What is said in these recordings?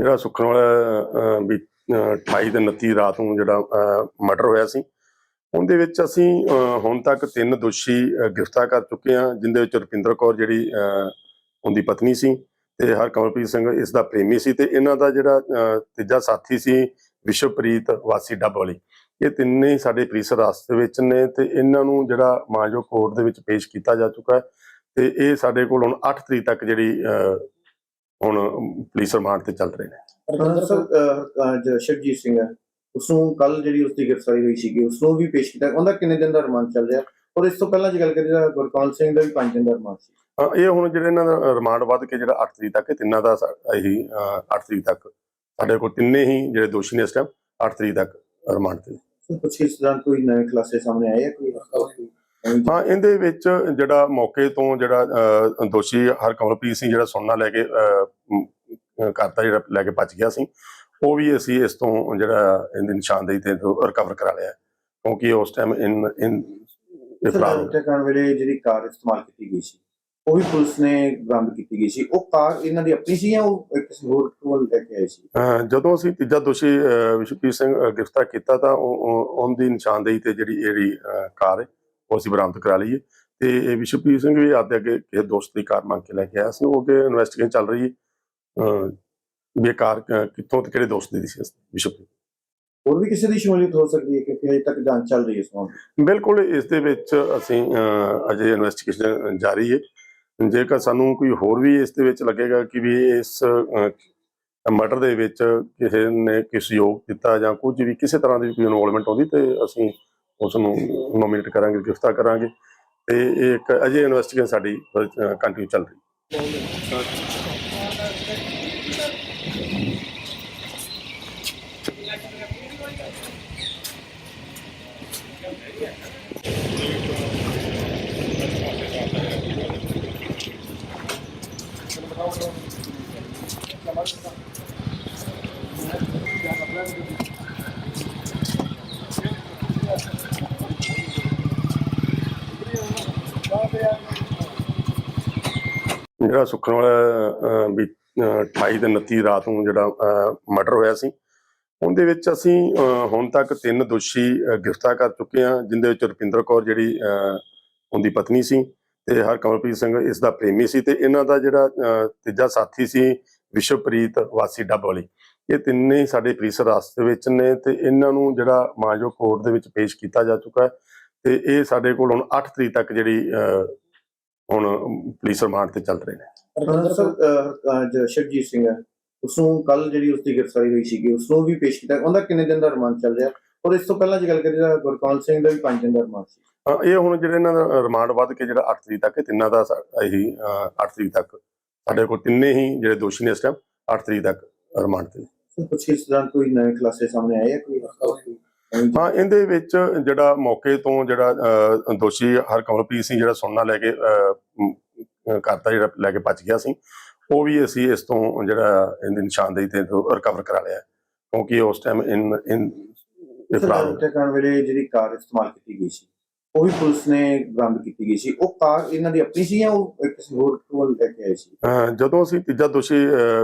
ਜਿਹੜਾ ਸੁੱਖਣ ਵਾਲਾ ਵੀ ਅਹ, 28 ਤੇ 29 ਰਾਤ ਨੂੰ ਜਿਹੜਾ ਮਰਡਰ ਹੋਇਆ ਸੀ ਉਹਦੇ ਵਿੱਚ ਅਸੀਂ ਹੁਣ ਤੱਕ ਤਿੰਨ ਦੋਸ਼ੀ ਗ੍ਰਿਫਤਾਰ ਕਰ ਚੁੱਕੇ ਹਾਂ ਜਿੰਦੇ ਵਿੱਚ ਰੁਪਿੰਦਰ ਕੌਰ ਜਿਹੜੀ ਉਹਦੀ ਪਤਨੀ ਸੀ ਤੇ ਹਰਕਮਲਪ੍ਰੀਤ ਸਿੰਘ ਇਸ ਦਾ ਪ੍ਰੇਮੀ ਸੀ ਤੇ ਇਹਨਾਂ ਦਾ ਜਿਹੜਾ ਤੀਜਾ ਸਾਥੀ ਸੀ ਵਿਸ਼ਵਪ੍ਰੀਤ ਵਾਸੀ ਡੱਬ ਵਾਲੀ। ਇਹ ਤਿੰਨੇ ਸਾਡੇ ਪੁਲਿਸ ਰਾਸਤੇ ਵਿੱਚ ਨੇ ਤੇ ਇਹਨਾਂ ਨੂੰ ਜਿਹੜਾ ਮਾਜੋ ਕੋਰਟ ਦੇ ਵਿੱਚ ਪੇਸ਼ ਕੀਤਾ ਜਾ ਚੁੱਕਾ ਹੈ ਤੇ ਇਹ ਸਾਡੇ ਕੋਲ ਹੁਣ 8 ਤਰੀਕ ਤੱਕ ਜਿਹੜੀ ਹੁਣ ਪੁਲਿਸ ਰਿਮਾਂਡ ਤੇ ਚੱਲ ਰਹੇ ਨੇ। ਸਰ ਸ਼ਿਵਜੀਤ ਸਿੰਘ ਉਸ ਨੂੰ ਕੱਲ ਜਿਹੜੀ ਉਸ ਦੀ ਗ੍ਰਿਫਤਾਰੀ ਹੋਈ ਸੀਗੀ ਉਸ ਨੂੰ ਵੀ ਪੇਸ਼ ਕੀਤਾ। ਉਹਦਾ ਕਿੰਨੇ ਦਿਨ ਦਾ ਰਿਮਾਂਡ ਚੱਲ ਰਿਹਾ? ਔਰ ਇਸ ਤੋਂ ਪਹਿਲਾਂ ਜੇ ਗੱਲ ਕਰੀਏ ਤਾਂ ਗੁਰਕਾਲ ਸਿੰਘ ਦਾ ਵੀ 5 ਦਿਨ ਦਾ ਰਿਮਾਂਡ ਸੀ। ਇਹ ਹੁਣ ਜਿਹੜੇ ਇਹਨਾਂ ਦਾ ਰਿਮਾਂਡ ਵੱਧ ਕੇ ਜਿਹੜਾ 8 ਤਰੀਕ ਤੱਕ ਤਿੰਨਾਂ ਦਾ ਇਹੀ 8 ਤਰੀਕ ਤੱਕ। ਸਾਡੇ ਕੋਲ ਤਿੰਨੇ ਹੀ ਜਿਹੜੇ ਦੋਸ਼ੀ ਨੇ ਇਸ ਟਾਈਮ 8 ਤਰੀਕ ਤੱਕ ਰਿਮਾਂਡ ਤੇ। ਕੁਛ ਇਸ ਦੌਰਾਨ ਕੋਈ ਨਵੇਂ ਖੁਲਾਸੇ ਸਾਹਮਣੇ ਆਏ ਕੋਈ? ਹਾਂ ਇਹਦੇ ਵਿੱਚ ਜਿਹੜਾ ਮੌਕੇ ਤੋਂ ਜਿਹੜਾ ਦੋਸ਼ੀ ਹਰਕਮਲਪ੍ਰੀਤ ਸਿੰਘ ਜਿਹੜਾ ਸੋਨਾ ਲੈ ਕੇ ਕਰਤਾ ਜਿਹੜਾ ਲੈ ਕੇ ਭੱਜ ਗਿਆ ਸੀ ਉਹ ਵੀ ਅਸੀਂ ਇਸ ਤੋਂ ਜਿਹੜਾ ਇਹਦੀ ਨਿਸ਼ਾਨਦੇਹੀ ਤੇ ਰਿਕਵਰ ਕਰਾ ਲਿਆ ਕਿਉਂਕਿ ਉਸ ਟਾਈਮ ਇਨ ਇਨ ਗਿਆ। ਹੱਤਿਆ ਕਰਨ ਵੇਲੇ ਜਿਹੜੀ ਕਾਰ ਇਸਤੇਮਾਲ ਕੀਤੀ ਗਈ ਸੀ ਉਹ ਵੀ ਪੁਲਿਸ ਨੇ ਬਰਾਮਦ ਕੀਤੀ ਗਈ ਸੀ। ਉਹ ਕਾਰ ਇਹਨਾਂ ਦੀ ਆਪਣੀ ਸੀ ਜਾਂ ਉਹ ਕਿਸੇ ਹੋਰ ਕੋਲ ਲੈ ਕੇ ਆਏ ਸੀ? ਜਦੋਂ ਅਸੀਂ ਤੀਜਾ ਦੋਸ਼ੀ ਵਿਸ਼ਵਪ੍ਰੀਤ ਸਿੰਘ ਗ੍ਰਿਫਤਾਰ ਕੀਤਾ ਤਾਂ ਉਹ- ਉਹ- ਉਹਦੀ ਨਿਸ਼ਾਨਦੇਹੀ ਤੇ ਜਿਹੜੀ ਅਹ ਕਾਰ ਹੈ ਉਹ ਅਸੀਂ ਬਰਾਮਦ ਕਰਾ ਲਈ ਹੈ ਤੇ ਇਹ ਵਿਸ਼ਵਪ੍ਰੀਤ ਸਿੰਘ ਵੀ ਆਪਦੇ ਅੱਗੇ ਕਿਸੇ ਦੋਸਤ ਦੀ ਕਾਰ ਮੰਗ ਕੇ ਲੈ ਕੇ ਆਇਆ ਸੀ। ਉਹ ਅੱਗੇ ਇਨਵੈਸਟੀਗੇਸ਼ਨ ਚੱਲ ਰਹੀ ਹੈ। ਅਹ ਵੀ ਇਹ ਕਾਰ ਅਹ ਕਿੱਥੋਂ ਤੇ ਕਿਹੜੇ ਦੋਸਤ ਦੀ ਸੀ ਵਿਸ਼ਵਪ੍ਰੀਤ? ਹੋਰ ਵੀ ਕਿਸੇ ਦੀ ਸ਼ਮੂਲੀਅਤ ਹੋ ਸਕਦੀ ਹੈ ਕਿਉਂਕਿ ਅਜੇ ਤੱਕ ਜਾਂਚ ਚੱਲ ਰਹੀ ਹੈ ਇਸ ਮਾਮਲੇ ਬਿਲਕੁਲ ਇਸ ਦੇ ਵਿੱਚ ਅਸੀਂ ਅਜੇ ਇਨਵੈਸਟੀਗੇਸ਼ਨ ਜਾਰੀ ਹੈ। ਜੇਕਰ ਸਾਨੂੰ ਕੋਈ ਹੋਰ ਵੀ ਇਸ ਦੇ ਵਿੱਚ ਲੱਗੇਗਾ ਕਿ ਵੀ ਇਸ ਮਰਡਰ ਦੇ ਵਿੱਚ ਕਿਸੇ ਨੇ ਕਿਸ ਯੋਗ ਕੀਤਾ ਜਾਂ ਕੁਝ ਵੀ ਕਿਸੇ ਤਰ੍ਹਾਂ ਦੀ ਕੋਈ ਇਨਵੋਲਵਮੈਂਟ ਆਉਂਦੀ ਤੇ ਅਸੀਂ ਉਸ ਨੂੰ ਨੋਮੀਨੇਟ ਕਰਾਂਗੇ, ਗ੍ਰਿਫਤਾਰ ਕਰਾਂਗੇ ਤੇ ਇਹ ਇੱਕ ਅਜੇ ਇਨਵੈਸਟੀਗੇਸ਼ਨ ਸਾਡੀ ਕੰਟੀਨਿਊ ਚੱਲ ਰਹੀ। ਜਿਹੜਾ ਸੁੱਖਣ ਵਾਲਾ ਵੀ ਅਹ, 28 ਤੇ 29 ਰਾਤ ਨੂੰ ਜਿਹੜਾ ਮਰਡਰ ਹੋਇਆ ਸੀ ਉਹਦੇ ਵਿੱਚ ਅਸੀਂ ਹੁਣ ਤੱਕ ਤਿੰਨ ਦੋਸ਼ੀ ਗ੍ਰਿਫਤਾਰ ਕਰ ਚੁੱਕੇ ਹਾਂ ਜਿੰਦੇ ਵਿੱਚ ਰੁਪਿੰਦਰ ਕੌਰ ਜਿਹੜੀ ਉਹਦੀ ਪਤਨੀ ਸੀ ਤੇ ਹਰਕਮਲਪ੍ਰੀਤ ਸਿੰਘ ਇਸ ਦਾ ਪ੍ਰੇਮੀ ਸੀ ਤੇ ਇਹਨਾਂ ਦਾ ਜਿਹੜਾ ਤੀਜਾ ਸਾਥੀ ਸੀ ਵਿਸ਼ਵਪ੍ਰੀਤ ਵਾਸੀ ਡੱਬ ਵਾਲੀ। ਇਹ ਤਿੰਨੇ ਸਾਡੇ ਪੁਲਿਸ ਰਾਸਤੇ ਵਿੱਚ ਨੇ ਤੇ ਇਹਨਾਂ ਨੂੰ ਜਿਹੜਾ ਮਾਜੋ ਕੋਰਟ ਦੇ ਵਿੱਚ ਪੇਸ਼ ਕੀਤਾ ਜਾ ਚੁੱਕਾ ਹੈ ਤੇ ਇਹ ਸਾਡੇ ਕੋਲ ਹੁਣ 8 ਤਰੀਕ ਤੱਕ ਜਿਹੜੀ ਹੁਣ ਪੁਲਿਸ ਰਿਮਾਂਡ ਤੇ ਚੱਲ ਰਹੇ ਨੇ। ਅਹ ਸਰ ਅਹ, ਅਹ, ਜੋ ਸ਼ਿਵਜੀਤ ਸਿੰਘ ਹੈ। ਉਸ ਨੂੰ ਕੱਲ ਜਿਹੜੀ ਉਸ ਦੀ ਗ੍ਰਿਫਤਾਰੀ ਹੋਈ ਸੀਗੀ ਉਸ ਨੂੰ ਵੀ ਪੇਸ਼ ਕੀਤਾ। ਉਹਦਾ ਕਿੰਨੇ ਦਿਨ ਦਾ ਰਿਮਾਂਡ ਚੱਲ ਰਿਹਾ? ਔਰ ਇਸ ਤੋਂ ਪਹਿਲਾਂ ਜੇ ਗੱਲ ਕਰੀਏ ਤਾਂ ਗੁਰਕਾਲ ਸਿੰਘ ਦਾ ਵੀ 5 ਦਿਨ ਦਾ ਰਿਮਾਂਡ ਸੀ। ਇਹ ਹੁਣ ਜਿਹੜੇ ਇਹਨਾਂ ਦਾ ਰਿਮਾਂਡ ਵੱਧ ਕੇ ਜਿਹੜਾ 8 ਤਰੀਕ ਤੱਕ ਤਿੰਨਾਂ ਦਾ ਇਹੀ 8 ਤਰੀਕ ਤੱਕ। ਸਾਡੇ ਕੋਲ ਤਿੰਨੇ ਹੀ ਜਿਹੜੇ ਦੋਸ਼ੀ ਨੇ ਇਸ ਟਾਈਮ 8 ਤਰੀਕ ਤੱਕ ਰਿਮਾਂਡ ਤੇ। ਕੁਛ ਇਸ ਦੌਰਾਨ ਕੋਈ ਨਵੇਂ ਖੁਲਾਸੇ ਸਾਹਮਣੇ ਆਏ ਕੋਈ ਹਾਂ ਇਹਦੇ ਵਿੱਚ ਜਿਹੜਾ ਮੌਕੇ ਤੋਂ ਜਿਹੜਾ ਦੋਸ਼ੀ ਹਰਕਮਲਪ੍ਰੀਤ ਸਿੰਘ ਜਿਹੜਾ ਸੋਨਾ ਲੈ ਕੇ ਕਰਤਾ ਜਿਹੜਾ ਲੈ ਕੇ ਭੱਜ ਗਿਆ ਸੀ ਉਹ ਵੀ ਅਸੀਂ ਇਸ ਤੋਂ ਜਿਹੜਾ ਇਹਦੀ ਨਿਸ਼ਾਨਦੇਹੀ ਤੇ ਰਿਕਵਰ ਕਰਾ ਲਿਆ ਕਿਉਂਕਿ ਉਸ ਟਾਈਮ ਇਨ ਇਨ ਗਿਆ। ਹੱਤਿਆ ਕਰਨ ਵੇਲੇ ਜਿਹੜੀ ਕਾਰ ਇਸਤੇਮਾਲ ਕੀਤੀ ਗਈ ਸੀ ਉਹ ਵੀ ਪੁਲਿਸ ਨੇ ਬਰਾਮਦ ਕੀਤੀ ਗਈ ਸੀ। ਉਹ ਕਾਰ ਇਹਨਾਂ ਦੀ ਆਪਣੀ ਸੀ ਜਾਂ ਉਹ ਕਿਸੇ ਹੋਰ ਕੋਲ ਲੈ ਕੇ ਆਏ ਸੀ? ਜਦੋਂ ਅਸੀਂ ਤੀਜਾ ਦੋਸ਼ੀ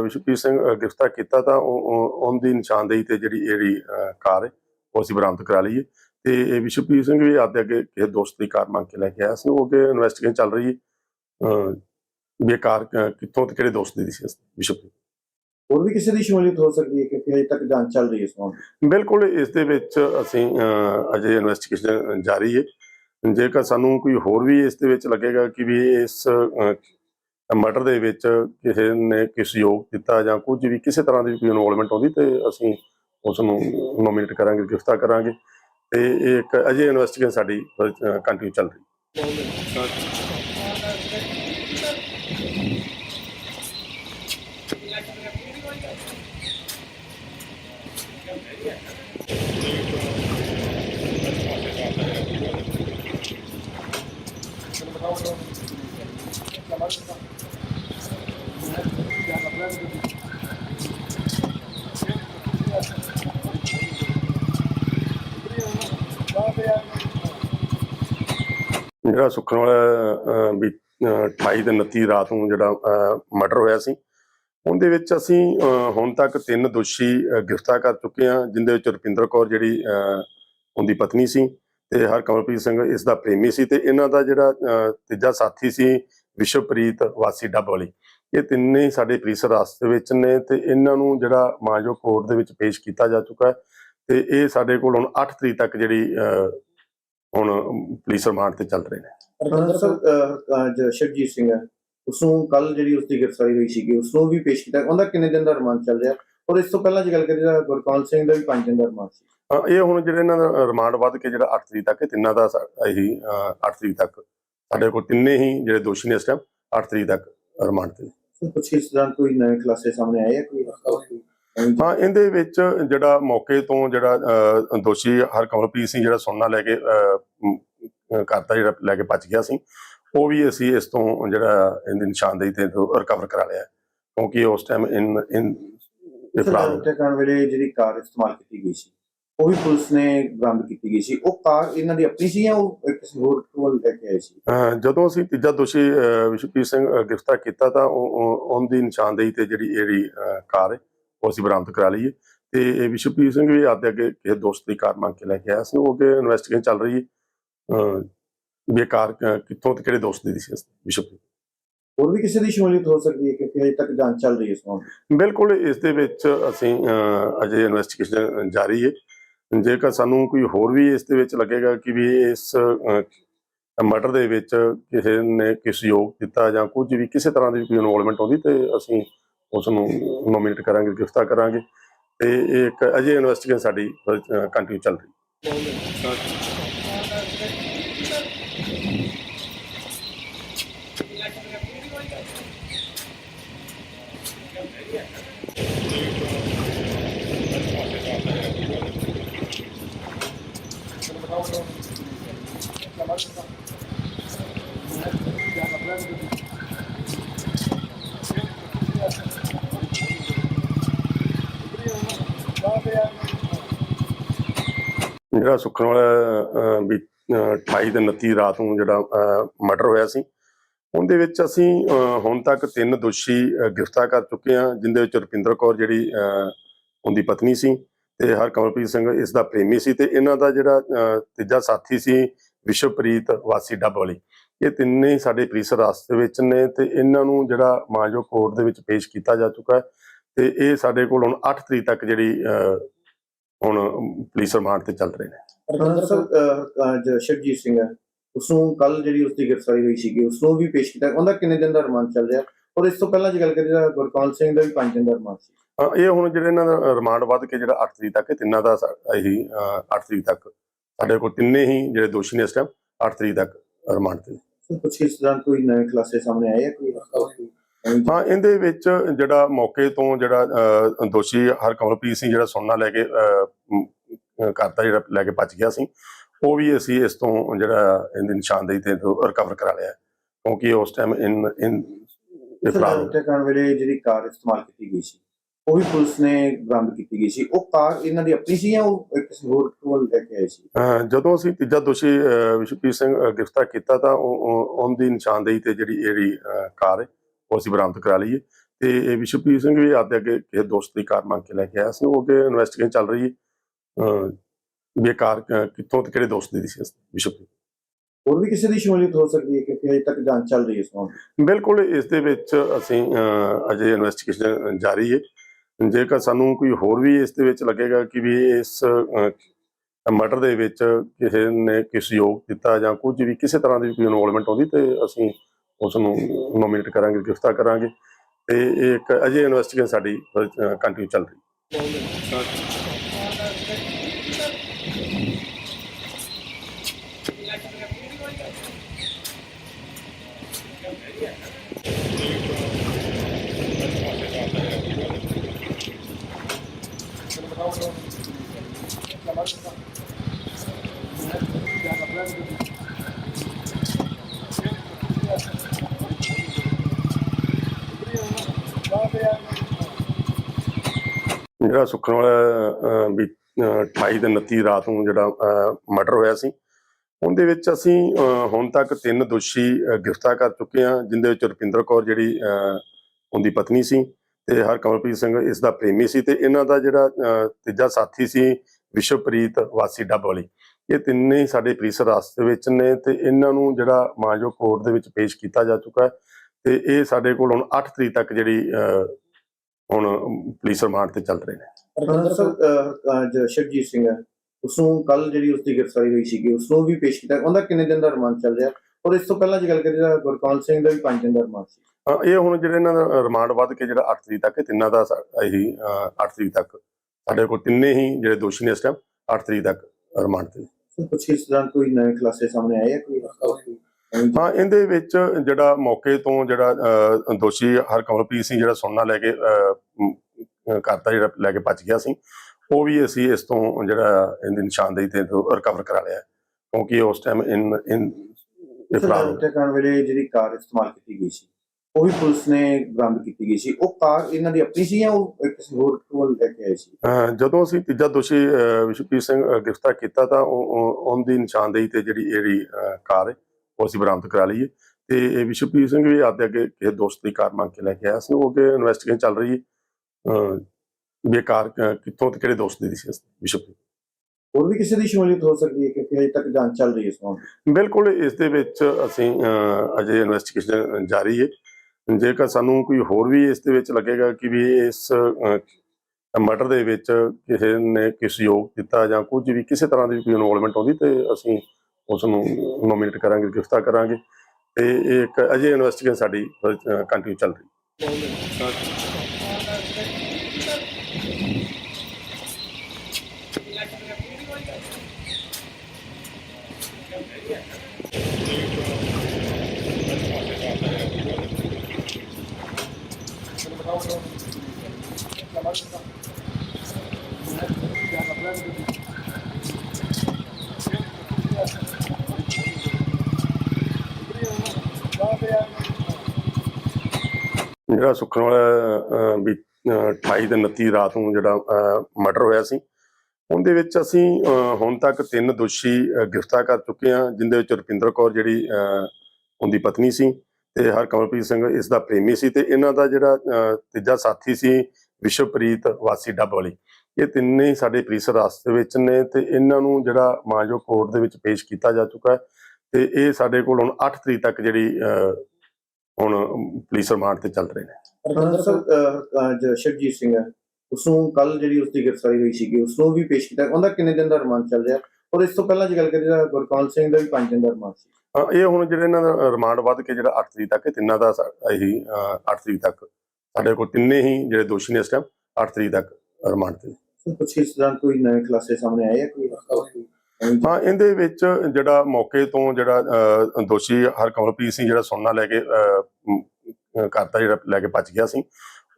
ਵਿਸ਼ਵਪ੍ਰੀਤ ਸਿੰਘ ਗ੍ਰਿਫਤਾਰ ਕੀਤਾ ਤਾਂ ਉਹ- ਉਹ- ਉਹਦੀ ਨਿਸ਼ਾਨਦੇਹੀ ਤੇ ਜਿਹੜੀ ਅਹ ਕਾਰ ਹੈ ਉਹ ਅਸੀਂ ਬਰਾਮਦ ਕਰਾ ਲਈ ਹੈ ਤੇ ਇਹ ਵਿਸ਼ਵਪ੍ਰੀਤ ਸਿੰਘ ਵੀ ਆਪਦੇ ਅੱਗੇ ਕਿਸੇ ਦੋਸਤ ਦੀ ਕਾਰ ਮੰਗ ਕੇ ਲੈ ਕੇ ਆਇਆ ਸੀ। ਉਹ ਅੱਗੇ ਇਨਵੈਸਟੀਗੇਸ਼ਨ ਚੱਲ ਰਹੀ ਹੈ। ਅਹ ਵੀ ਇਹ ਕਾਰ ਅਹ ਕਿੱਥੋਂ ਤੇ ਕਿਹੜੇ ਦੋਸਤ ਦੀ ਸੀ ਵਿਸ਼ਵਪ੍ਰੀਤ। ਹੋਰ ਵੀ ਕਿਸੇ ਦੀ ਸ਼ਮੂਲੀਅਤ ਹੋ ਸਕਦੀ ਹੈ ਕਿਉਂਕਿ ਅਜੇ ਤੱਕ ਜਾਂਚ ਚੱਲ ਰਹੀ ਹੈ ਇਸ ਮਾਮਲੇ ਬਿਲਕੁਲ ਇਸ ਦੇ ਵਿੱਚ ਅਸੀਂ ਅਜੇ ਇਨਵੈਸਟੀਗੇਸ਼ਨ ਜਾਰੀ ਹੈ। ਜੇਕਰ ਸਾਨੂੰ ਕੋਈ ਹੋਰ ਵੀ ਇਸ ਦੇ ਵਿੱਚ ਲੱਗੇਗਾ ਕਿ ਵੀ ਇਸ ਮਰਡਰ ਦੇ ਵਿੱਚ ਕਿਸੇ ਨੇ ਕਿਸ ਯੋਗ ਕੀਤਾ ਜਾਂ ਕੁਝ ਵੀ ਕਿਸੇ ਤਰ੍ਹਾਂ ਦੀ ਕੋਈ ਇਨਵੋਲਵਮੈਂਟ ਆਉਂਦੀ ਤੇ ਅਸੀਂ ਉਸ ਨੂੰ ਨੋਮੀਨੇਟ ਕਰਾਂਗੇ, ਗ੍ਰਿਫਤਾਰ ਕਰਾਂਗੇ ਤੇ ਇਹ ਇੱਕ ਅਜੇ ਇਨਵੈਸਟੀਗੇਸ਼ਨ ਸਾਡੀ ਕੰਟੀਨਿਊ ਚੱਲ ਰਹੀ। ਹੈ ਜਿਹੜਾ ਸੁੱਖਣ ਵਾਲਾ ਵੀ ਅਹ, 28 ਤੇ 29 ਰਾਤ ਨੂੰ ਜਿਹੜਾ ਮਰਡਰ ਹੋਇਆ ਸੀ ਉਹਦੇ ਵਿੱਚ ਅਸੀਂ ਹੁਣ ਤੱਕ ਤਿੰਨ ਦੋਸ਼ੀ ਗ੍ਰਿਫਤਾਰ ਕਰ ਚੁੱਕੇ ਹਾਂ ਜਿੰਦੇ ਵਿੱਚ ਰੁਪਿੰਦਰ ਕੌਰ ਜਿਹੜੀ ਉਹਦੀ ਪਤਨੀ ਸੀ ਤੇ ਹਰਕਮਲਪ੍ਰੀਤ ਸਿੰਘ ਇਸ ਦਾ ਪ੍ਰੇਮੀ ਸੀ ਤੇ ਇਹਨਾਂ ਦਾ ਜਿਹੜਾ ਤੀਜਾ ਸਾਥੀ ਸੀ ਵਿਸ਼ਵਪ੍ਰੀਤ ਵਾਸੀ ਡੱਬ ਵਾਲੀ। ਇਹ ਤਿੰਨੇ ਹੀ ਸਾਡੇ ਪੁਲਿਸ ਰਾਸਤੇ ਵਿੱਚ ਨੇ ਤੇ ਇਹਨਾਂ ਨੂੰ ਜਿਹੜਾ ਮਾਜੋ ਕੋਰਟ ਦੇ ਵਿੱਚ ਪੇਸ਼ ਕੀਤਾ ਜਾ ਚੁੱਕਾ ਹੈ ਤੇ ਇਹ ਸਾਡੇ ਕੋਲ ਹੁਣ 8 ਤਰੀਕ ਤੱਕ ਜਿਹੜੀ ਹੁਣ ਪੁਲਿਸ ਰਿਮਾਂਡ ਤੇ ਚੱਲ ਰਹੇ ਨੇ। ਅਹ ਸਰ ਸ਼ਿਵਜੀਤ ਸਿੰਘ ਹੈ। ਉਸ ਨੂੰ ਕੱਲ ਜਿਹੜੀ ਉਸ ਦੀ ਗ੍ਰਿਫਤਾਰੀ ਹੋਈ ਸੀਗੀ ਉਸ ਨੂੰ ਵੀ ਪੇਸ਼ ਕੀਤਾ। ਉਹਦਾ ਕਿੰਨੇ ਦਿਨ ਦਾ ਰਿਮਾਂਡ ਚੱਲ ਰਿਹਾ? ਔਰ ਇਸ ਤੋਂ ਪਹਿਲਾਂ ਜੇ ਗੱਲ ਕਰੀਏ ਤਾਂ ਗੁਰਕਾਲ ਸਿੰਘ ਦਾ ਵੀ 5 ਦਿਨ ਦਾ ਰਿਮਾਂਡ ਸੀ। ਇਹ ਹੁਣ ਜਿਹੜੇ ਇਹਨਾਂ ਦਾ ਰਿਮਾਂਡ ਵੱਧ ਕੇ ਜਿਹੜਾ 8 ਤਰੀਕ ਤੱਕ ਹੈ ਤਿੰਨਾਂ ਦਾ ਸਾ- ਇਹੀ 8 ਤਰੀਕ ਤੱਕ। ਸਾਡੇ ਕੋਲ ਤਿੰਨੇ ਹੀ ਜਿਹੜੇ ਦੋਸ਼ੀ ਨੇ ਇਸ ਟਾਈਮ 8 ਤਰੀਕ ਤੱਕ ਰਿਮਾਂਡ ਤੇ। ਸਰ ਇਸ ਦੌਰਾਨ ਕੋਈ ਨਵੇਂ ਖੁਲਾਸੇ ਸਾਹਮਣੇ ਆਏ ਆ? ਕੋਈ? ਹਾਂ ਇਹਦੇ ਵਿੱਚ ਜਿਹੜਾ ਮੌਕੇ ਤੋਂ ਜਿਹੜਾ ਦੋਸ਼ੀ ਹਰਕਮਲਪ੍ਰੀਤ ਸਿੰਘ ਜਿਹੜਾ ਸੋਨਾ ਲੈ ਕੇ ਦਾ ਜਿਹੜਾ ਲੈ ਕੇ ਭੱਜ ਗਿਆ ਸੀ ਉਹ ਵੀ ਅਸੀਂ ਇਸ ਤੋਂ ਜਿਹੜਾ ਇਹਦੀ ਨਿਸ਼ਾਨਦੇਹੀ ਤੇ ਰਿਕਵਰ ਕਰਾ ਲਿਆ ਕਿਉਂਕਿ ਉਸ ਟਾਈਮ ਇਨ ਇਨ ਹੱਤਿਆ ਕਰਨ ਵੇਲੇ ਜਿਹੜੀ ਕਾਰ ਇਸਤੇਮਾਲ ਕੀਤੀ ਗਈ ਸੀ ਉਹ ਵੀ ਪੁਲਿਸ ਨੇ ਬਰਾਮਦ ਕੀਤੀ ਗਈ ਸੀ। ਉਹ ਕਾਰ ਇਹਨਾਂ ਦੀ ਆਪਣੀ ਸੀ ਜਾਂ ਉਹ ਕਿਸੇ ਹੋਰ ਕੋਲ ਲੈ ਕੇ ਆਏ ਸੀ? ਜਦੋਂ ਅਸੀਂ ਤੀਜਾ ਦੋਸ਼ੀ ਵਿਸ਼ਵਪ੍ਰੀਤ ਸਿੰਘ ਗ੍ਰਿਫਤਾਰ ਕੀਤਾ ਤਾਂ ਉਹ- ਉਹ- ਉਹਦੀ ਨਿਸ਼ਾਨਦੇਹੀ ਤੇ ਜਿਹੜੀ ਅਹ ਕਾਰ ਹੈ ਉਹ ਅਸੀਂ ਬਰਾਮਦ ਕਰਾ ਲਈ ਹੈ ਤੇ ਇਹ ਵਿਸ਼ਵਪ੍ਰੀਤ ਸਿੰਘ ਵੀ ਆਪਦੇ ਅੱਗੇ ਕਿਸੇ ਦੋਸਤ ਦੀ ਕਾਰ ਮੰਗ ਕੇ ਲੈ ਕੇ ਆਇਆ ਸੀ। ਉਹ ਅੱਗੇ ਇਨਵੈਸਟੀਗੇਸ਼ਨ ਚੱਲ ਰਹੀ ਹੈ। ਅਹ ਵੀ ਇਹ ਕਾਰ ਕ- ਕਿੱਥੋਂ ਤੇ ਕਿਹੜੇ ਦੋਸਤ ਦੀ ਸੀ ਵਿਸ਼ਵਪ੍ਰੀਤ। ਹੋਰ ਵੀ ਕਿਸੇ ਦੀ ਸ਼ਮੂਲੀਅਤ ਹੋ ਸਕਦੀ ਹੈ ਕਿਉਂਕਿ ਅਜੇ ਤੱਕ ਜਾਂਚ ਚੱਲ ਰਹੀ ਹੈ ਇਸ ਮਾਮਲੇ ਬਿਲਕੁਲ ਇਸ ਦੇ ਵਿੱਚ ਅਸੀਂ ਅਜੇ ਇਨਵੈਸਟੀਗੇਸ਼ਨ ਜਾਰੀ ਹੈ। ਜੇਕਰ ਸਾਨੂੰ ਕੋਈ ਹੋਰ ਵੀ ਇਸ ਦੇ ਵਿੱਚ ਲੱਗੇਗਾ ਕਿ ਵੀ ਇਸ ਮਰਡਰ ਦੇ ਵਿੱਚ ਕਿਸੇ ਨੇ ਕਿਸ ਯੋਗ ਦਿੱਤਾ ਜਾਂ ਕੁਝ ਵੀ ਕਿਸੇ ਤਰ੍ਹਾਂ ਦੀ ਕੋਈ ਇਨਵੋਲਵਮੈਂਟ ਹੁੰਦੀ ਤੇ ਅਸੀਂ ਉਸ ਨੂੰ ਨੋਮੀਨੇਟ ਕਰਾਂਗੇ, ਗ੍ਰਿਫਤਾਰ ਕਰਾਂਗੇ ਤੇ ਇਹ ਇੱਕ ਅਜੇ ਇਨਵੈਸਟੀਗੇਸ਼ਨ ਸਾਡੀ ਕੰਟੀਨਿਊ ਚੱਲ ਰਹੀ। ਜਿਹੜਾ ਸੁੱਖਣ ਵਾਲਾ ਅਹ, ਵੀ ਅਹ, 28 ਤੇ 29 ਰਾਤ ਨੂੰ ਜਿਹੜਾ ਮਰਡਰ ਹੋਇਆ ਸੀ ਉਹਦੇ ਵਿੱਚ ਅਸੀਂ ਹੁਣ ਤੱਕ ਤਿੰਨ ਦੋਸ਼ੀ ਗ੍ਰਿਫਤਾਰ ਕਰ ਚੁੱਕੇ ਹਾਂ ਜਿੰਦੇ ਵਿੱਚ ਰੁਪਿੰਦਰ ਕੌਰ ਜਿਹੜੀ ਉਹਦੀ ਪਤਨੀ ਸੀ ਤੇ ਹਰਕਮਲਪ੍ਰੀਤ ਸਿੰਘ ਇਸ ਦਾ ਪ੍ਰੇਮੀ ਸੀ ਤੇ ਇਹਨਾਂ ਦਾ ਜਿਹੜਾ ਤੀਜਾ ਸਾਥੀ ਸੀ ਵਿਸ਼ਵਪ੍ਰੀਤ ਵਾਸੀ ਡੱਬ ਵਾਲੀ। ਇਹ ਤਿੰਨੇ ਹੀ ਸਾਡੇ ਪੁਲਿਸ ਰਾਸਤੇ ਵਿੱਚ ਨੇ ਤੇ ਇਹਨਾਂ ਨੂੰ ਜਿਹੜਾ ਮਾਜੋ ਕੋਰਟ ਦੇ ਵਿੱਚ ਪੇਸ਼ ਕੀਤਾ ਜਾ ਚੁੱਕਾ ਹੈ ਤੇ ਇਹ ਸਾਡੇ ਕੋਲ ਹੁਣ 8 ਤਰੀਕ ਤੱਕ ਜਿਹੜੀ ਹੁਣ ਪੁਲਿਸ ਰਿਮਾਂਡ ਤੇ ਚੱਲ ਰਹੇ ਨੇ। ਸਰ ਸ਼ਿਵਜੀਤ ਸਿੰਘ ਹੈ। ਉਸ ਨੂੰ ਕੱਲ ਜਿਹੜੀ ਉਸ ਦੀ ਗ੍ਰਿਫਤਾਰੀ ਹੋਈ ਸੀਗੀ ਉਸ ਨੂੰ ਵੀ ਪੇਸ਼ ਕੀਤਾ। ਉਹਦਾ ਕਿੰਨੇ ਦਿਨ ਦਾ ਰਿਮਾਂਡ ਚੱਲ ਰਿਹਾ? ਔਰ ਇਸ ਤੋਂ ਪਹਿਲਾਂ ਜੇ ਗੱਲ ਕਰੀਏ ਤਾਂ ਗੁਰਕਾਲ ਸਿੰਘ ਦਾ ਵੀ 5 ਦਿਨ ਦਾ ਰਿਮਾਂਡ ਸੀ। ਹਾਂ, ਇਹ ਹੁਣ ਜਿਹੜੇ ਇਹਨਾਂ ਦਾ ਰਿਮਾਂਡ ਵੱਧ ਕੇ ਜਿਹੜਾ 8 ਤਰੀਕ ਤੱਕ ਹੈ ਤਿੰਨਾਂ ਦਾ ਸਾ- ਇਹੀ 8 ਤਰੀਕ ਤੱਕ। ਸਾਡੇ ਕੋਲ ਤਿੰਨੇ ਹੀ ਜਿਹੜੇ ਦੋਸ਼ੀ ਨੇ ਇਸ ਟਾਈਮ 8 ਤਰੀਕ ਤੱਕ ਰਿਮਾਂਡ ਤੇ। ਸਰ ਕੁਛ ਇਸ ਦੌਰਾਨ ਕੋਈ ਨਵੇਂ ਖੁਲਾਸੇ ਸਾਹਮਣੇ ਆਏ ਆ ਕੋਈ? ਹਾਂ ਇਹਦੇ ਵਿੱਚ ਜਿਹੜਾ ਮੌਕੇ ਤੋਂ ਜਿਹੜਾ ਦੋਸ਼ੀ ਹਰਕਮਲਪ੍ਰੀਤ ਸਿੰਘ ਜਿਹੜਾ ਸੋਨਾ ਲੈ ਕੇ ਦਾ ਜਿਹੜਾ ਲੈ ਕੇ ਭੱਜ ਗਿਆ ਸੀ ਉਹ ਵੀ ਅਸੀਂ ਇਸ ਤੋਂ ਜਿਹੜਾ ਇਹਦੀ ਨਿਸ਼ਾਨਦੇਹੀ ਤੇ ਰਿਕਵਰ ਕਰਾ ਲਿਆ ਕਿਉਂਕਿ ਉਸ ਟਾਈਮ ਇਨ ਇਨ ਫਰਾਰ ਹੱਤਿਆ ਕਰਨ ਵੇਲੇ ਜਿਹੜੀ ਕਾਰ ਇਸਤੇਮਾਲ ਕੀਤੀ ਗਈ ਸੀ ਉਹ ਵੀ ਪੁਲਿਸ ਨੇ ਬਰਾਮਦ ਕੀਤੀ ਗਈ ਸੀ ਉਹ ਕਾਰ ਇਹਨਾਂ ਦੀ ਆਪਣੀ ਸੀ ਜਾਂ ਉਹ ਕਿਸੇ ਹੋਰ ਕੋਲ ਲੈ ਕੇ ਆਏ ਸੀ? ਜਦੋਂ ਅਸੀਂ ਤੀਜਾ ਦੋਸ਼ੀ ਵਿਸ਼ਵਪ੍ਰੀਤ ਸਿੰਘ ਗ੍ਰਿਫਤਾਰ ਕੀਤਾ ਤਾਂ ਉਹ- ਉਹ- ਉਹਦੀ ਨਿਸ਼ਾਨਦੇਹੀ ਤੇ ਜਿਹੜੀ ਅਹ ਕਾਰ ਹੈ ਉਹ ਅਸੀਂ ਬਰਾਮਦ ਕਰਾ ਲਈ ਹੈ ਤੇ ਇਹ ਵਿਸ਼ਵਪ੍ਰੀਤ ਸਿੰਘ ਵੀ ਆਪਦੇ ਅੱਗੇ ਕਿਸੇ ਦੋਸਤ ਦੀ ਕਾਰ ਮੰਗ ਕੇ ਲੈ ਕੇ ਆਇਆ ਸੀ। ਉਹ ਅੱਗੇ ਇਨਵੈਸਟੀਗੇਸ਼ਨ ਚੱਲ ਰਹੀ ਹੈ। ਅਹ ਵੀ ਇਹ ਕਾਰ ਕ- ਕਿੱਥੋਂ ਤੇ ਕਿਹੜੇ ਦੋਸਤ ਦੀ ਸੀ ਵਿਸ਼ਵਪ੍ਰੀਤ। ਹੋਰ ਵੀ ਕਿਸੇ ਦੀ ਸ਼ਮੂਲੀਅਤ ਹੋ ਸਕਦੀ ਹੈ ਕਿਉਂਕਿ ਅਜੇ ਤੱਕ ਜਾਂਚ ਚੱਲ ਰਹੀ ਹੈ ਇਸ ਮਾਮਲੇ ਬਿਲਕੁਲ ਇਸ ਦੇ ਵਿੱਚ ਅਸੀਂ ਅਜੇ ਇਨਵੈਸਟੀਗੇਸ਼ਨ ਜਾਰੀ ਹੈ। ਜੇਕਰ ਸਾਨੂੰ ਕੋਈ ਹੋਰ ਵੀ ਇਸ ਦੇ ਵਿੱਚ ਲੱਗੇਗਾ ਕਿ ਵੀ ਇਸ ਮਰਡਰ ਦੇ ਵਿੱਚ ਕਿਸੇ ਨੇ ਕਿਸ ਯੋਗ ਦਿੱਤਾ ਜਾਂ ਕੁਝ ਵੀ ਕਿਸੇ ਤਰ੍ਹਾਂ ਦੀ ਕੋਈ ਇਨਵੋਲਵਮੈਂਟ ਹੁੰਦੀ ਤੇ ਅਸੀਂ ਉਸ ਨੂੰ ਨੋਮੀਨੇਟ ਕਰਾਂਗੇ, ਗ੍ਰਿਫਤਾਰ ਕਰਾਂਗੇ ਤੇ ਇਹ ਇੱਕ ਅਜੇ ਇਨਵੈਸਟੀਗੇਸ਼ਨ ਸਾਡੀ ਕੰਟੀਨਿਊ ਚੱਲ ਰਹੀ। ਜਿਹੜਾ ਸੁਖਣ ਵਾਲਾ ਵੀ ਅਹ, 28 ਤੇ 29 ਰਾਤ ਨੂੰ ਜਿਹੜਾ ਮਰਡਰ ਹੋਇਆ ਸੀ ਉਹਦੇ ਵਿੱਚ ਅਸੀਂ ਹੁਣ ਤੱਕ ਤਿੰਨ ਦੋਸ਼ੀ ਗ੍ਰਿਫਤਾਰ ਕਰ ਚੁੱਕੇ ਹਾਂ ਜਿੰਦੇ ਵਿੱਚ ਰੁਪਿੰਦਰ ਕੌਰ ਜਿਹੜੀ ਉਹਦੀ ਪਤਨੀ ਸੀ ਤੇ ਹਰਕਮਲਪ੍ਰੀਤ ਸਿੰਘ ਇਸ ਦਾ ਪ੍ਰੇਮੀ ਸੀ ਤੇ ਇਹਨਾਂ ਦਾ ਜਿਹੜਾ ਤੀਜਾ ਸਾਥੀ ਸੀ ਵਿਸ਼ਵਪ੍ਰੀਤ ਵਾਸੀ ਡੱਬ ਵਾਲੀ। ਇਹ ਤਿੰਨੇ ਹੀ ਸਾਡੇ ਪੁਲਿਸ ਰਾਸਤੇ ਵਿੱਚ ਨੇ ਤੇ ਇਹਨਾਂ ਨੂੰ ਜਿਹੜਾ ਮਾਜੋ ਕੋਰਟ ਦੇ ਵਿੱਚ ਪੇਸ਼ ਕੀਤਾ ਜਾ ਚੁੱਕਾ ਹੈ ਤੇ ਇਹ ਸਾਡੇ ਕੋਲ ਹੁਣ 8 ਤਰੀਕ ਤੱਕ ਜਿਹੜੀ ਹੁਣ ਪੁਲਿਸ ਰਿਮਾਂਡ ਤੇ ਚੱਲ ਰਹੇ ਨੇ। ਅਹ ਸਰ ਅਹ, ਅਹ, ਜੋ ਸ਼ਿਵਜੀਤ ਸਿੰਘ ਹੈ ਉਸ ਨੂੰ ਕੱਲ ਜਿਹੜੀ ਉਸ ਦੀ ਗ੍ਰਿਫਤਾਰੀ ਹੋਈ ਸੀਗੀ ਉਸ ਨੂੰ ਵੀ ਪੇਸ਼ ਕੀਤਾ। ਉਹਦਾ ਕਿੰਨੇ ਦਿਨ ਦਾ ਰਿਮਾਂਡ ਚੱਲ ਰਿਹਾ? ਔਰ ਇਸ ਤੋਂ ਪਹਿਲਾਂ ਜੇ ਗੱਲ ਕਰੀਏ ਤਾਂ ਗੁਰਕਾਲ ਸਿੰਘ ਦਾ ਵੀ 5 ਦਿਨ ਦਾ ਰਿਮਾਂਡ ਸੀ। ਹਾਂ, ਇਹ ਹੁਣ ਜਿਹੜੇ ਇਹਨਾਂ ਦਾ ਰਿਮਾਂਡ ਵੱਧ ਕੇ ਜਿਹੜਾ 8 ਤਰੀਕ ਤੱਕ ਹੈ, ਤਿੰਨਾਂ ਦਾ ਸਾ- ਇਹੀ 8 ਤਰੀਕ ਤੱਕ। ਸਾਡੇ ਕੋਲ ਤਿੰਨੇ ਹੀ ਜਿਹੜੇ ਦੋਸ਼ੀ ਨੇ ਇਸ ਟਾਈਮ 8 ਤਰੀਕ ਤੱਕ ਰਿਮਾਂਡ ਤੇ। ਨੇ। ਸਰ ਇਸ ਤਰ੍ਹਾਂ ਕੋਈ ਨਵੇਂ ਖੁਲਾਸੇ ਸਾਹਮਣੇ ਆਏ ਆ ਕੋਈ? ਹਾਂ ਇਹਦੇ ਵਿੱਚ ਜਿਹੜਾ ਮੌਕੇ ਤੋਂ ਜਿਹੜਾ ਦੋਸ਼ੀ ਹਰਕਮਲਪ੍ਰੀਤ ਸਿੰਘ ਜਿਹੜਾ ਸੋਨਾ ਲੈ ਕੇ ਦਾ ਜਿਹੜਾ ਲੈ ਕੇ ਭੱਜ ਗਿਆ ਸੀ ਉਹ ਵੀ ਅਸੀਂ ਇਸ ਤੋਂ ਜਿਹੜਾ ਇਹਦੀ ਨਿਸ਼ਾਨਦੇਹੀ ਤੇ ਰਿਕਵਰ ਕਰਾ ਲਿਆ। ਕਿਉਂਕਿ ਉਸ ਟਾਈਮ ਇਨ ਇਨ ਫਰਾਰ ਹੱਤਿਆ ਕਰਨ ਵੇਲੇ ਜਿਹੜੀ ਕਾਰ ਇਸਤੇਮਾਲ ਕੀਤੀ ਗਈ ਸੀ ਉਹ ਵੀ ਪੁਲਿਸ ਨੇ ਬਰਾਮਦ ਕੀਤੀ ਗਈ ਸੀ ਉਹ ਕਾਰ ਇਹਨਾਂ ਦੀ ਆਪਣੀ ਸੀ ਜਾਂ ਉਹ ਕਿਸੇ ਹੋਰ ਕੋਲ ਲੈ ਕੇ ਆਏ ਸੀ ਜਦੋਂ ਅਸੀਂ ਤੀਜਾ ਦੋਸ਼ੀ ਵਿਸ਼ਵਪ੍ਰੀਤ ਸਿੰਘ ਗ੍ਰਿਫਤਾਰ ਕੀਤਾ ਤਾਂ ਉਹ- ਉਹ- ਉਹਦੀ ਨਿਸ਼ਾਨਦੇਹੀ ਤੇ ਜਿਹੜੀ ਅਹ ਕਾਰ ਹੈ ਉਹ ਅਸੀਂ ਬਰਾਮਦ ਕਰਾ ਲਈ ਹੈ ਤੇ ਇਹ ਵਿਸ਼ਵਪ੍ਰੀਤ ਸਿੰਘ ਵੀ ਆਪਦੇ ਅੱਗੇ ਕਿਸੇ ਦੋਸਤ ਦੀ ਕਾਰ ਮੰਗ ਕੇ ਲੈ ਕੇ ਆਇਆ ਸੀ। ਉਹ ਅੱਗੇ ਇਨਵੈਸਟੀਗੇਸ਼ਨ ਚੱਲ ਰਹੀ ਹੈ। ਅਹ ਵੀ ਇਹ ਕਾਰ ਕ- ਕਿੱਥੋਂ ਤੇ ਕਿਹੜੇ ਦੋਸਤ ਦੀ ਸੀ ਵਿਸ਼ਵਪ੍ਰੀਤ? ਹੋਰ ਵੀ ਕਿਸੇ ਦੀ ਸ਼ਮੂਲੀਅਤ ਹੋ ਸਕਦੀ ਹੈ ਕਿਉਂਕਿ ਅਜੇ ਤੱਕ ਜਾਂਚ ਚੱਲ ਰਹੀ ਹੈ ਇਸ ਮਾਮਲੇ ਬਿਲਕੁਲ ਇਸ ਦੇ ਵਿੱਚ ਅਸੀਂ ਅਜੇ ਇਨਵੈਸਟੀਗੇਸ਼ਨ ਜਾਰੀ ਹੈ। ਜੇਕਰ ਸਾਨੂੰ ਕੋਈ ਹੋਰ ਵੀ ਇਸ ਦੇ ਵਿੱਚ ਲੱਗੇਗਾ ਕਿ ਵੀ ਇਸ ਮਰਡਰ ਦੇ ਵਿੱਚ ਕਿਸੇ ਨੇ ਕਿਸ ਯੋਗ ਦਿੱਤਾ ਜਾਂ ਕੁਝ ਵੀ ਕਿਸੇ ਤਰ੍ਹਾਂ ਦੀ ਕੋਈ ਇਨਵੋਲਵਮੈਂਟ ਆਉਂਦੀ ਤੇ ਅਸੀਂ ਉਸ ਨੂੰ ਨੋਮੀਨੇਟ ਕਰਾਂਗੇ, ਗ੍ਰਿਫਤਾਰ ਕਰਾਂਗੇ ਤੇ ਇਹ ਇੱਕ ਅਜੇ ਇਨਵੈਸਟੀਗੇਸ਼ਨ ਸਾਡੀ ਕੰਟੀਨਿਊ ਚੱਲ ਰਹੀ। ਜਿਹੜਾ ਸੁੱਖਣ ਵਾਲਾ ਵੀ 28 ਤੇ 29 ਰਾਤ ਨੂੰ ਜਿਹੜਾ ਮਰਡਰ ਹੋਇਆ ਸੀ ਉਹਦੇ ਵਿੱਚ ਅਸੀਂ ਹੁਣ ਤੱਕ ਤਿੰਨ ਦੋਸ਼ੀ ਗ੍ਰਿਫਤਾਰ ਕਰ ਚੁੱਕੇ ਹਾਂ ਜਿੰਦੇ ਵਿੱਚ ਰੁਪਿੰਦਰ ਕੌਰ ਜਿਹੜੀ ਅਹ, ਉਹਦੀ ਪਤਨੀ ਸੀ ਤੇ ਹਰਕਮਲਪ੍ਰੀਤ ਸਿੰਘ ਇਸ ਦਾ ਪ੍ਰੇਮੀ ਸੀ ਤੇ ਇਹਨਾਂ ਦਾ ਜਿਹੜਾ ਅਹ, ਤੀਜਾ ਸਾਥੀ ਸੀ ਵਿਸ਼ਵਪ੍ਰੀਤ ਵਾਸੀ ਡੱਬ ਵਾਲੀ। ਇਹ ਤਿੰਨੇ ਹੀ ਸਾਡੇ ਪੁਲਿਸ ਰਾਸਤੇ ਵਿੱਚ ਨੇ ਤੇ ਇਹਨਾਂ ਨੂੰ ਜਿਹੜਾ ਮਾਜੋ ਕੋਰਟ ਦੇ ਵਿੱਚ ਪੇਸ਼ ਕੀਤਾ ਜਾ ਚੁੱਕਾ ਹੈ। ਤੇ ਇਹ ਸਾਡੇ ਕੋਲ ਹੁਣ 8 ਤਰੀਕ ਤੱਕ ਜਿਹੜੀ ਹੁਣ ਪੁਲਿਸ ਰਿਮਾਂਡ ਤੇ ਚੱਲ ਰਹੇ ਨੇ। ਸਰ ਜੋ ਸਿੰਘ ਉਸ ਨੂੰ ਕੱਲ ਜਿਹੜੀ ਉਸ ਦੀ ਗ੍ਰਿਫਤਾਰੀ ਹੋਈ ਸੀਗੀ ਉਸ ਨੂੰ ਵੀ ਪੇਸ਼ ਕੀਤਾ। ਉਹਦਾ ਕਿੰਨੇ ਦਿਨ ਦਾ ਰਿਮਾਂਡ ਚੱਲ ਰਿਹਾ? ਔਰ ਇਸ ਤੋਂ ਪਹਿਲਾਂ ਜੇ ਗੱਲ ਕਰੀਏ ਤਾਂ ਗੁਰਕਾਲ ਸਿੰਘ ਦਾ ਵੀ 5 ਦਿਨ ਦਾ ਰਿਮਾਂਡ ਸੀ। ਇਹ ਹੁਣ ਜਿਹੜੇ ਇਹਨਾਂ ਦਾ ਰਿਮਾਂਡ ਵੱਧ ਕੇ ਜਿਹੜਾ 8 ਤਰੀਕ ਤੱਕ ਤਿੰਨਾਂ ਦਾ ਇਹੀ 8 ਤਰੀਕ ਤੱਕ। ਸਾਡੇ ਕੋਲ ਤਿੰਨੇ ਹੀ ਜਿਹੜੇ ਦੋਸ਼ੀ ਨੇ ਇਸ ਟਾਈਮ 8 ਤਰੀਕ ਤੱਕ ਰਿਮਾਂਡ ਤੇ। ਕੁਛ ਇਸ ਤਰ੍ਹਾਂ ਕੋਈ ਨਵੇਂ ਖੁਲਾਸੇ ਸਾਹਮਣੇ ਆਏ ਆ ਕੋਈ? ਹਾਂ ਇਹਦੇ ਵਿੱਚ ਜਿਹੜਾ ਮੌਕੇ ਤੋਂ ਜਿਹੜਾ ਦੋਸ਼ੀ ਹਰਕਮਲਪ੍ਰੀਤ ਸਿੰਘ ਜਿਹੜਾ ਸੋਨਾ ਲੈ ਕੇ ਦਾ ਜਿਹੜਾ ਲੈ ਕੇ ਭੱਜ ਗਿਆ ਸੀ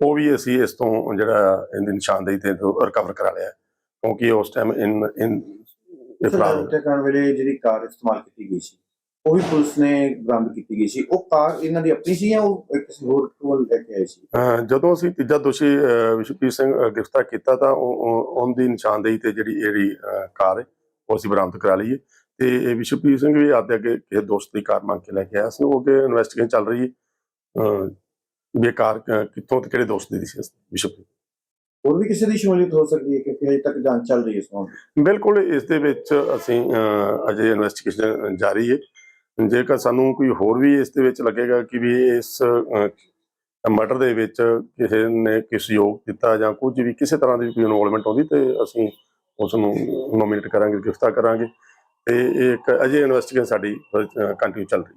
ਉਹ ਵੀ ਅਸੀਂ ਇਸ ਤੋਂ ਜਿਹੜਾ ਇਹਦੀ ਨਿਸ਼ਾਨਦੇਹੀ ਤੇ ਰਿਕਵਰ ਕਰਾ ਲਿਆ। ਕਿਉਂਕਿ ਉਸ ਟਾਈਮ ਇਨ ਇਨ ਫਰਾਰ ਹੱਤਿਆ ਕਰਨ ਵੇਲੇ ਜਿਹੜੀ ਕਾਰ ਇਸਤੇਮਾਲ ਕੀਤੀ ਗਈ ਸੀ ਉਹ ਵੀ ਪੁਲਿਸ ਨੇ ਬਰਾਮਦ ਕੀਤੀ ਗਈ ਸੀ ਉਹ ਕਾਰ ਇਹਨਾਂ ਦੀ ਆਪਣੀ ਸੀ ਜਾਂ ਉਹ ਕਿਸੇ ਹੋਰ ਕੋਲ ਲੈ ਕੇ ਆਏ ਸੀ ਜਦੋਂ ਅਸੀਂ ਤੀਜਾ ਦੋਸ਼ੀ ਵਿਸ਼ਵਪ੍ਰੀਤ ਸਿੰਘ ਗ੍ਰਿਫਤਾਰ ਕੀਤਾ ਤਾਂ ਉਹ- ਉਹ- ਉਹਦੀ ਨਿਸ਼ਾਨਦੇਹੀ ਤੇ ਜਿਹੜੀ ਅਹ ਕਾਰ ਹੈ ਉਹ ਅਸੀਂ ਬਰਾਮਦ ਕਰਾ ਲਈ ਹੈ ਤੇ ਇਹ ਵਿਸ਼ਵਪ੍ਰੀਤ ਸਿੰਘ ਵੀ ਆਪਦੇ ਅੱਗੇ ਕਿਸੇ ਦੋਸਤ ਦੀ ਕਾਰ ਮੰਗ ਕੇ ਲੈ ਕੇ ਆਇਆ ਸੀ। ਉਹ ਅੱਗੇ ਇਨਵੈਸਟੀਗੇਸ਼ਨ ਚੱਲ ਰਹੀ ਹੈ। ਅਹ ਵੀ ਇਹ ਕਾਰ ਕ- ਕਿੱਥੋਂ ਤੇ ਕਿਹੜੇ ਦੋਸਤ ਦੀ ਸੀ ਵਿਸ਼ਵਪ੍ਰੀਤ? ਹੋਰ ਵੀ ਕਿਸੇ ਦੀ ਸ਼ਮੂਲੀਅਤ ਹੋ ਸਕਦੀ ਹੈ ਕਿਉਂਕਿ ਅਜੇ ਤੱਕ ਜਾਂਚ ਚੱਲ ਰਹੀ ਹੈ ਇਸ ਮਾਮਲੇ ਬਿਲਕੁਲ ਇਸ ਦੇ ਵਿੱਚ ਅਸੀਂ ਅਜੇ ਇਨਵੈਸਟੀਗੇਸ਼ਨ ਜਾਰੀ ਹੈ। ਜੇਕਰ ਸਾਨੂੰ ਕੋਈ ਹੋਰ ਵੀ ਇਸ ਦੇ ਵਿੱਚ ਲੱਗੇਗਾ ਕਿ ਵੀ ਇਸ ਮਰਡਰ ਦੇ ਵਿੱਚ ਕਿਸੇ ਨੇ ਕਿਸ ਯੋਗ ਦਿੱਤਾ ਜਾਂ ਕੁਝ ਵੀ ਕਿਸੇ ਤਰ੍ਹਾਂ ਦੀ ਕੋਈ ਇਨਵੋਲਵਮੈਂਟ ਆਉਂਦੀ ਤੇ ਅਸੀਂ ਉਸ ਨੂੰ ਨੋਮੀਨੇਟ ਕਰਾਂਗੇ, ਗ੍ਰਿਫਤਾਰ ਕਰਾਂਗੇ ਤੇ ਇਹ ਇੱਕ ਅਜੇ ਇਨਵੈਸਟੀਗੇਸ਼ਨ ਸਾਡੀ ਕੰਟੀਨਿਊ ਚੱਲ ਰਹੀ।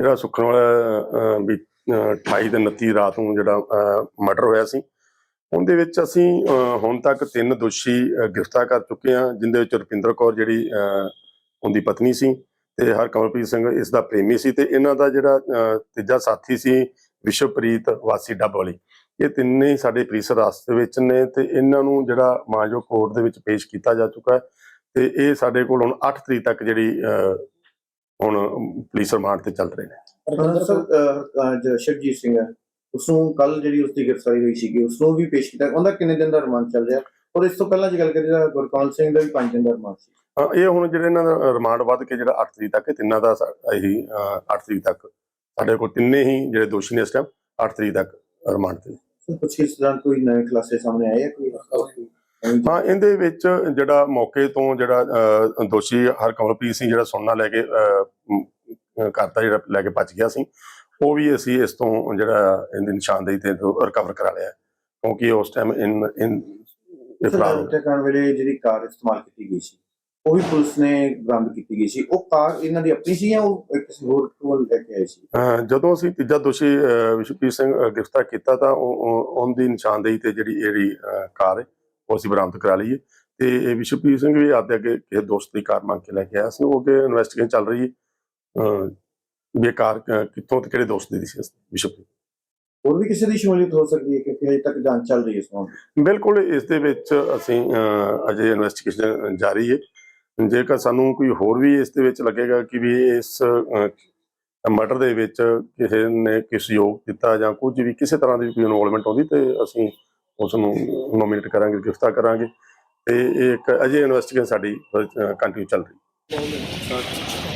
ਜਿਹੜਾ ਸੁੱਖਣ ਵਾਲਾ ਵੀ ਅਹ, 28 ਤੇ 29 ਰਾਤ ਨੂੰ ਜਿਹੜਾ ਮਰਡਰ ਹੋਇਆ ਸੀ ਉਹਦੇ ਵਿੱਚ ਅਸੀਂ ਹੁਣ ਤੱਕ ਤਿੰਨ ਦੋਸ਼ੀ ਗ੍ਰਿਫਤਾਰ ਕਰ ਚੁੱਕੇ ਹਾਂ ਜਿੰਦੇ ਵਿੱਚ ਰੁਪਿੰਦਰ ਕੌਰ ਜਿਹੜੀ ਉਹਦੀ ਪਤਨੀ ਸੀ ਤੇ ਹਰਕਮਲਪ੍ਰੀਤ ਸਿੰਘ ਇਸ ਦਾ ਪ੍ਰੇਮੀ ਸੀ ਤੇ ਇਹਨਾਂ ਦਾ ਜਿਹੜਾ ਤੀਜਾ ਸਾਥੀ ਸੀ ਵਿਸ਼ਵਪ੍ਰੀਤ ਵਾਸੀ ਡੱਬ ਵਾਲੀ। ਇਹ ਤਿੰਨੇ ਸਾਡੇ ਪੁਲਿਸ ਅਦਾਲਤ ਵਿੱਚ ਨੇ ਤੇ ਇਹਨਾਂ ਨੂੰ ਜਿਹੜਾ ਮਾਨਯੋਗ ਕੋਰਟ ਦੇ ਵਿੱਚ ਪੇਸ਼ ਕੀਤਾ ਜਾ ਚੁੱਕਾ ਹੈ ਤੇ ਇਹ ਸਾਡੇ ਕੋਲ ਹੁਣ 8 ਤਰੀਕ ਤੱਕ ਜਿਹੜੀ ਹੁਣ ਪੁਲਿਸ ਰਿਮਾਂਡ ਤੇ ਚੱਲ ਰਹੇ ਨੇ। ਸਰ ਸ਼ਿਵਜੀਤ ਸਿੰਘ ਉਸ ਨੂੰ ਕੱਲ ਜਿਹੜੀ ਉਸ ਦੀ ਗ੍ਰਿਫਤਾਰੀ ਹੋਈ ਸੀਗੀ ਉਸ ਨੂੰ ਵੀ ਪੇਸ਼ ਕੀਤਾ। ਉਹਦਾ ਕਿੰਨੇ ਦਿਨ ਦਾ ਰਿਮਾਂਡ ਚੱਲ ਰਿਹਾ? ਔਰ ਇਸ ਤੋਂ ਪਹਿਲਾਂ ਜੇ ਗੱਲ ਕਰੀਏ ਤਾਂ ਗੁਰਕਾਲ ਸਿੰਘ ਦਾ ਵੀ 5 ਦਿਨ ਦਾ ਰਿਮਾਂਡ ਸੀ। ਇਹ ਹੁਣ ਜਿਹੜੇ ਇਹਨਾਂ ਦਾ ਰਿਮਾਂਡ ਵੱਧ ਕੇ ਜਿਹੜਾ 8 ਤਰੀਕ ਤੱਕ ਤਿੰਨਾਂ ਦਾ ਇਹੀ 8 ਤਰੀਕ ਤੱਕ। ਸਾਡੇ ਕੋਲ ਤਿੰਨੇ ਹੀ ਜਿਹੜੇ ਦੋਸ਼ੀ ਨੇ ਇਸ ਟਾਈਮ 8 ਤਰੀਕ ਤੱਕ ਰਿਮਾਂਡ ਤੇ। ਸਰ ਕੁਝ ਇਸ ਦੌਰਾਨ ਕੋਈ ਨਵੇਂ ਖੁਲਾਸੇ ਸਾਹਮਣੇ ਆਏ ਕੋਈ ਹਾਂ ਇਹਦੇ ਵਿੱਚ ਜਿਹੜਾ ਮੌਕੇ ਤੋਂ ਜਿਹੜਾ ਦੋਸ਼ੀ ਹਰਕਮਲਪ੍ਰੀਤ ਸਿੰਘ ਜਿਹੜਾ ਸੋਨਾ ਲੈ ਕੇ ਦਾ ਜਿਹੜਾ ਲੈ ਕੇ ਭੱਜ ਗਿਆ ਸੀ ਉਹ ਵੀ ਅਸੀਂ ਇਸ ਤੋਂ ਜਿਹੜਾ ਇਹਦੀ ਨਿਸ਼ਾਨਦੇਹੀ ਤੇ ਰਿਕਵਰ ਕਰਾ ਲਿਆ ਕਿਉਂਕਿ ਉਸ ਟਾਈਮ ਇਨ ਇਨ ਗਿਆ। ਹੱਤਿਆ ਕਰਨ ਵੇਲੇ ਜਿਹੜੀ ਕਾਰ ਇਸਤੇਮਾਲ ਕੀਤੀ ਗਈ ਸੀ ਉਹ ਵੀ ਪੁਲਿਸ ਨੇ ਬਰਾਮਦ ਕੀਤੀ ਗਈ ਸੀ। ਉਹ ਕਾਰ ਇਹਨਾਂ ਦੀ ਆਪਣੀ ਸੀ ਜਾਂ ਉਹ ਕਿਸੇ ਹੋਰ ਕੋਲ ਲੈ ਕੇ ਆਏ ਸੀ? ਜਦੋਂ ਅਸੀਂ ਤੀਜਾ ਦੋਸ਼ੀ ਵਿਸ਼ਵਪ੍ਰੀਤ ਸਿੰਘ ਗ੍ਰਿਫਤਾਰ ਕੀਤਾ ਤਾਂ ਉਹ- ਉਹ- ਉਹਦੀ ਨਿਸ਼ਾਨਦੇਹੀ ਤੇ ਜਿਹੜੀ ਅਹ ਕਾਰ ਹੈ ਉਹ ਅਸੀਂ ਬਰਾਮਦ ਕਰਾ ਲਈ ਹੈ ਤੇ ਇਹ ਵਿਸ਼ਵਪ੍ਰੀਤ ਸਿੰਘ ਵੀ ਆਪਦੇ ਅੱਗੇ ਕਿਸੇ ਦੋਸਤ ਦੀ ਕਾਰ ਮੰਗ ਕੇ ਲੈ ਕੇ ਆਇਆ ਸੀ। ਉਹ ਅੱਗੇ ਇਨਵੈਸਟੀਗੇਸ਼ਨ ਚੱਲ ਰਹੀ ਹੈ। ਅਹ ਵੀ ਇਹ ਕਾਰ ਅਹ ਕਿੱਥੋਂ ਤੇ ਕਿਹੜੇ ਦੋਸਤ ਦੀ ਸੀ ਵਿਸ਼ਵਪ੍ਰੀਤ? ਹੋਰ ਵੀ ਕਿਸੇ ਦੀ ਸ਼ਮੂਲੀਅਤ ਹੋ ਸਕਦੀ ਹੈ ਕਿਉਂਕਿ ਅਜੇ ਤੱਕ ਜਾਂਚ ਚੱਲ ਰਹੀ ਹੈ ਇਸ ਮਾਮਲੇ ਬਿਲਕੁਲ ਇਸ ਦੇ ਵਿੱਚ ਅਸੀਂ ਅਜੇ ਇਨਵੈਸਟੀਗੇਸ਼ਨ ਜਾਰੀ ਹੈ। ਜੇਕਰ ਸਾਨੂੰ ਕੋਈ ਹੋਰ ਵੀ ਇਸ ਦੇ ਵਿੱਚ ਲੱਗੇਗਾ ਕਿ ਵੀ ਇਸ ਮਰਡਰ ਦੇ ਵਿੱਚ ਕਿਸੇ ਨੇ ਕਿਸ ਯੋਗ ਕੀਤਾ ਜਾਂ ਕੁਝ ਵੀ ਕਿਸੇ ਤਰ੍ਹਾਂ ਦੀ ਕੋਈ ਇਨਵੋਲਵਮੈਂਟ ਆਉਂਦੀ ਤੇ ਅਸੀਂ ਉਸ ਨੂੰ ਨੋਮੀਨੇਟ ਕਰਾਂਗੇ, ਗ੍ਰਿਫਤਾਰ ਕਰਾਂਗੇ ਤੇ ਇਹ ਇੱਕ ਅਜੇ ਇਨਵੈਸਟੀਗੇਸ਼ਨ ਸਾਡੀ ਕੰਟੀਨਿਊ ਚੱਲ ਰਹੀ ਹੈ।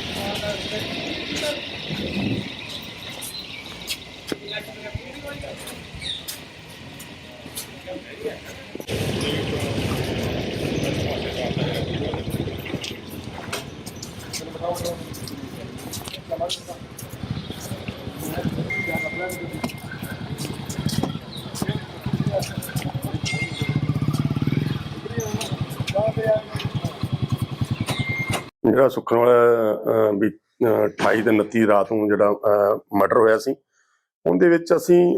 ਜਿਹੜਾ ਸੁੱਖਣ ਵਾਲਾ ਵੀ ਅਹ, 28 ਤੇ 29 ਰਾਤ ਨੂੰ ਜਿਹੜਾ ਮਰਡਰ ਹੋਇਆ ਸੀ ਉਹਦੇ ਵਿੱਚ ਅਸੀਂ